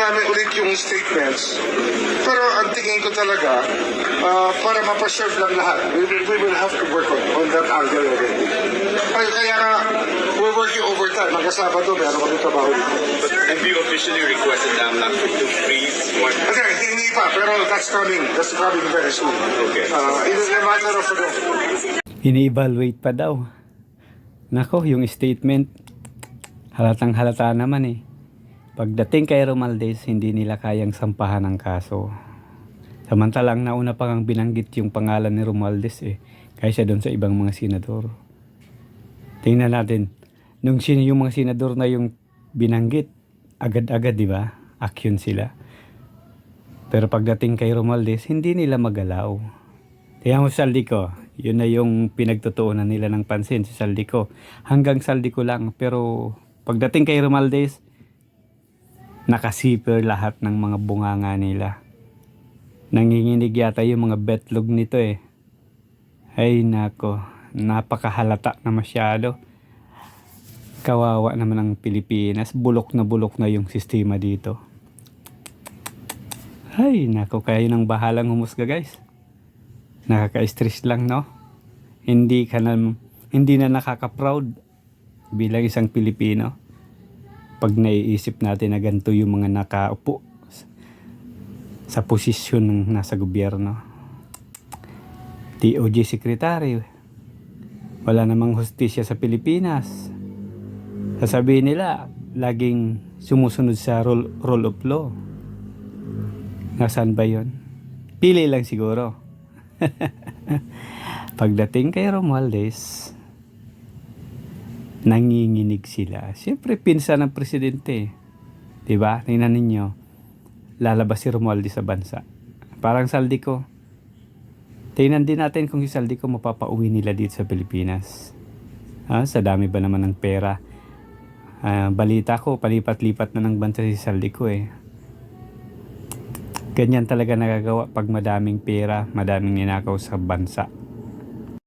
namin ulit yung statements. Pero ang tingin ko talaga, ah, para mapaserve lang lahat, we will, we will have to work on, on that angle already. Ay, kaya nga, we're working overtime. Hanggang Sabado, meron kami trabaho dito. But have you officially requested AMLAC to freeze one? Okay, hindi pa, pero that's coming. That's coming very soon. Okay. Uh, it is a matter of, Ini-evaluate pa daw. Nako, yung statement, halatang halata naman eh. Pagdating kay Romaldes, hindi nila kayang sampahan ng kaso. Samantalang nauna pa ang binanggit yung pangalan ni Romaldes eh, kaysa doon sa ibang mga senador. Tingnan natin, nung sino yung mga senador na yung binanggit, agad-agad di ba? Action sila. Pero pagdating kay Romaldes, hindi nila magalaw. Kaya mo Saldico, yun na yung pinagtutuunan nila ng pansin si Saldico. Hanggang Saldico lang, pero pagdating kay Romaldes, nakasiper lahat ng mga bunganga nila. Nanginginig yata yung mga betlog nito eh. Ay nako, napakahalata na masyado. Kawawa naman ang Pilipinas, bulok na bulok na yung sistema dito. Ay nako, kayo nang bahalang humusga guys nakaka-stress lang, no? Hindi ka na, hindi na nakaka-proud bilang isang Pilipino pag naiisip natin na ganito yung mga nakaupo sa posisyon ng nasa gobyerno. DOJ Secretary, wala namang hustisya sa Pilipinas. Sasabihin nila, laging sumusunod sa rule, rule of law. Nasaan ba yon? Pili lang siguro. Pagdating kay Romualdez, nanginginig sila. Siyempre, pinsan ng presidente. Diba? Tingnan ninyo. Lalabas si Romualdez sa bansa. Parang saldi ko. Tingnan din natin kung si saldi ko mapapauwi nila dito sa Pilipinas. Ah, sa dami ba naman ng pera? Ah, balita ko, palipat-lipat na ng bansa si saldi ko eh. Ganyan talaga nagagawa pag madaming pera, madaming ninakaw sa bansa.